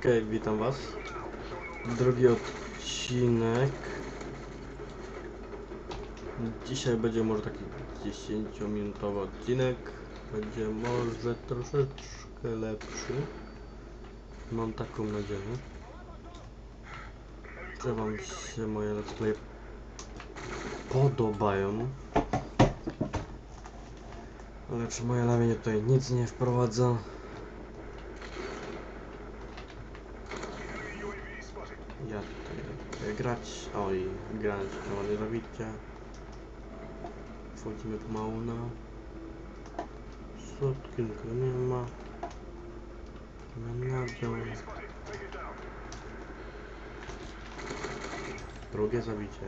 Okej, witam was. Drugi odcinek. Dzisiaj będzie może taki 10-minutowy odcinek. Będzie może troszeczkę lepszy. Mam taką nadzieję. Że wam się moje let's podobają. Ale czy moje lamienie tutaj nic nie wprowadza? Ja tutaj grać. Oj, grać no nie robicie. Wchodzimy pomału na sutki, nikogo nie ma. Na dół. Drugie zabicie.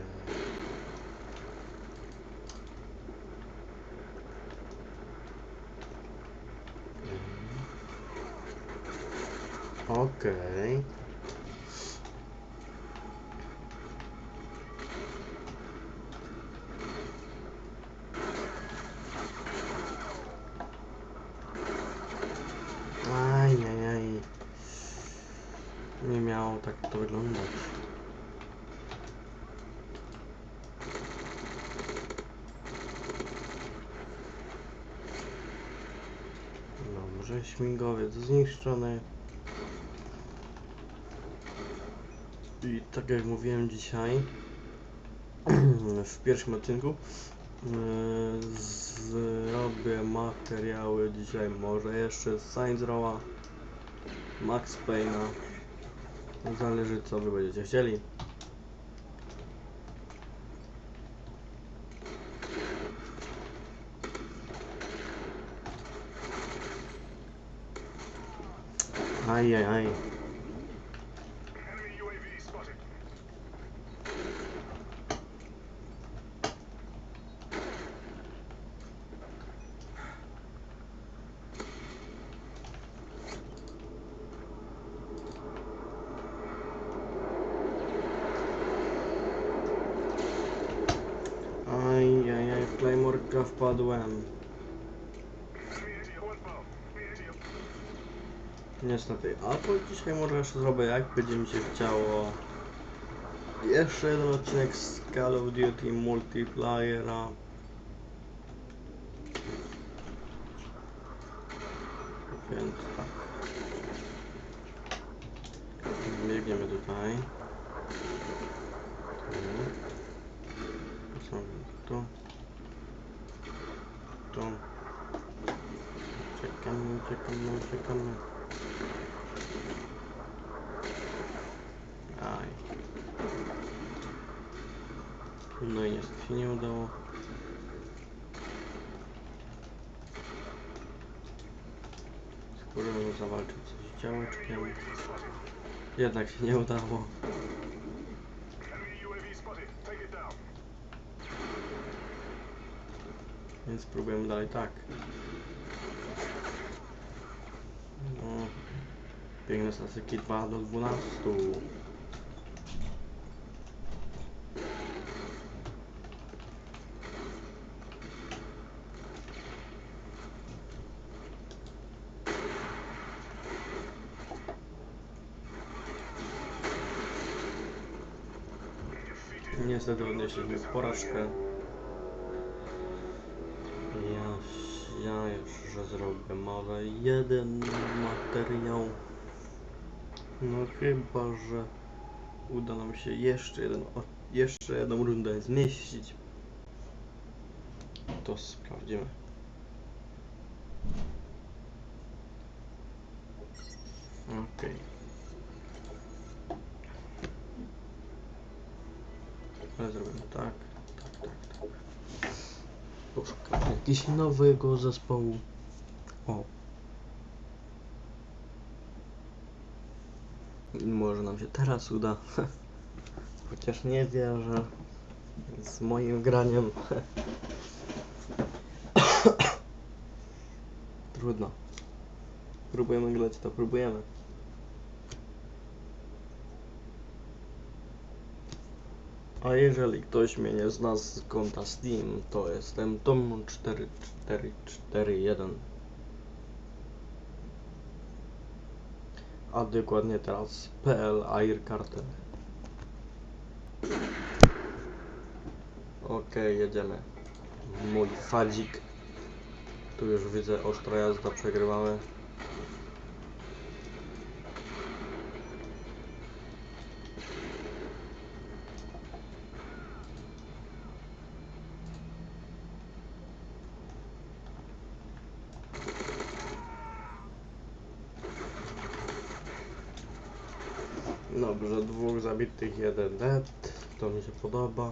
Okej. Ajajaj. Nie miało tak to wyglądać. Dobrze, śmigłowiec zniszczony. I tak jak mówiłem dzisiaj w pierwszym odcinku yy, zrobię materiały dzisiaj może jeszcze z Saints Row'a, Max Payne'a. Zależy co wy będziecie chcieli. Ajajaj. UAV spotted. Ajajaj, w Claymorka wpadłem. Niestety, a to dzisiaj może jeszcze zrobię jak będzie mi się chciało. Jeszcze jeden odcinek z Call of Duty Multiplayera. Więc tak. Biegniemy tutaj. Tu. Postawimy tu. Tu. Czekamy, czekamy, czekamy. Aj. No i niestety się nie udało. Spróbujemy zawalczyć z działeczkiem. Jednak się nie udało. Więc spróbujemy dalej tak. No. Biegnę statystyki 2 do 12. Niestety odnieśliśmy porażkę. Ja, ja jeszcze zrobię może jeden materiał. No chyba, że uda nam się jeszcze jeden, jeszcze jedną rundę zmieścić. To sprawdzimy. Okej. Ale zrobimy tak, tak, tak, tak. Poszukamy jakiegoś nowego zespołu. O. Może nam się teraz uda. Chociaż nie wierzę. Z moim graniem. Trudno. Próbujemy grać, to próbujemy. A jeżeli ktoś mnie nie zna z konta Steam, to jestem Tom4441. A dokładnie teraz PL Air Cartel. Okej, jedziemy. Mój fadzik. Tu już widzę ostra jazda, przegrywamy. Dobrze, dwóch zabitych, jeden dead. To mi się podoba.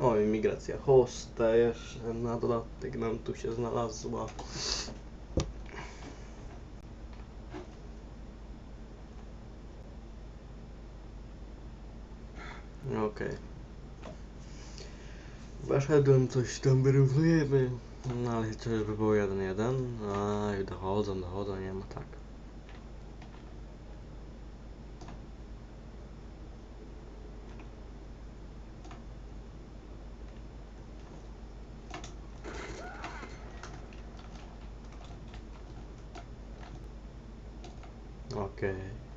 O, imigracja hosta jeszcze na dodatek nam tu się znalazła. Okej. Weszedłem, coś tam wyrównujemy. No ale to już by było 1-1. A i dochodzą, dochodzą, nie ma tak. Okej.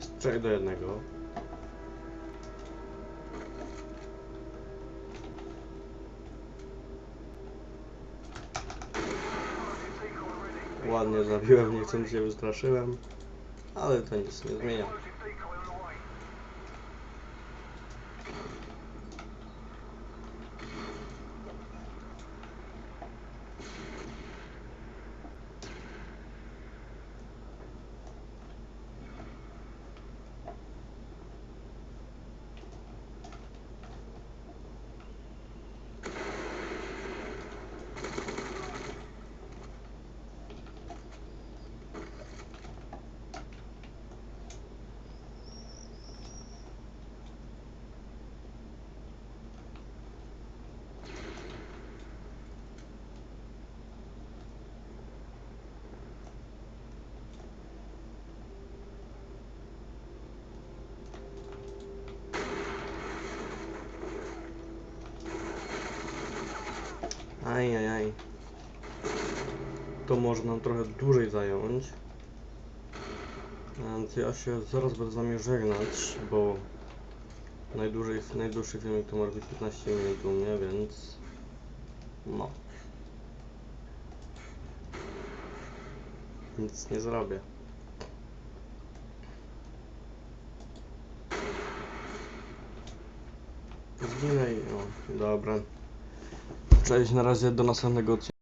Jest 3 do 1. Ładnie zabiłem, niechcący się wystraszyłem. Ale to nic nie zmienia. To może nam trochę dłużej zająć. Więc ja się zaraz będę z wami żegnać, bo najdłużej, najdłuższy filmik to może być 15 minut u mnie, więc no. Nic nie zrobię. Zginę i o, dobra. Cześć, na razie do następnego odcinka.